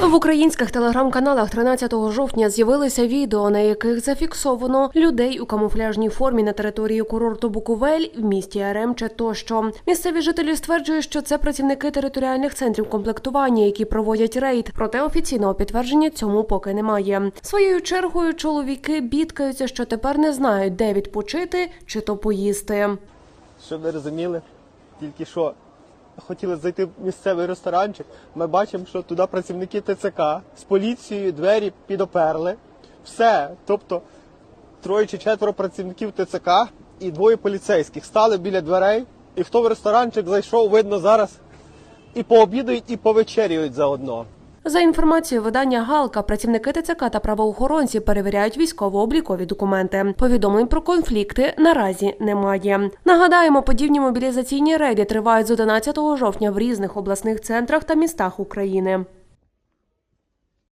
В українських телеграм-каналах 13 жовтня з'явилися відео, на яких зафіксовано людей у камуфляжній формі на території курорту Буковель в місті Яремче тощо. Місцеві жителі стверджують, що це працівники територіальних центрів комплектування, які проводять рейд. Проте офіційного підтвердження цьому поки немає. Своєю чергою чоловіки бідкаються, що тепер не знають, де відпочити чи то поїсти. Щоб ви розуміли, тільки що хотіли зайти в місцевий ресторанчик. Ми бачимо, що туди працівники ТЦК з поліцією двері підоперли. Все. Тобто троє чи четверо працівників ТЦК і двоє поліцейських стали біля дверей. І хто в ресторанчик зайшов, видно зараз і пообідають, і повечерюють заодно. За інформацією видання Галка, працівники ТЦК та правоохоронці перевіряють військово-облікові документи. Повідомлень про конфлікти наразі немає. Нагадаємо, подібні мобілізаційні рейди тривають з 11 жовтня в різних обласних центрах та містах України.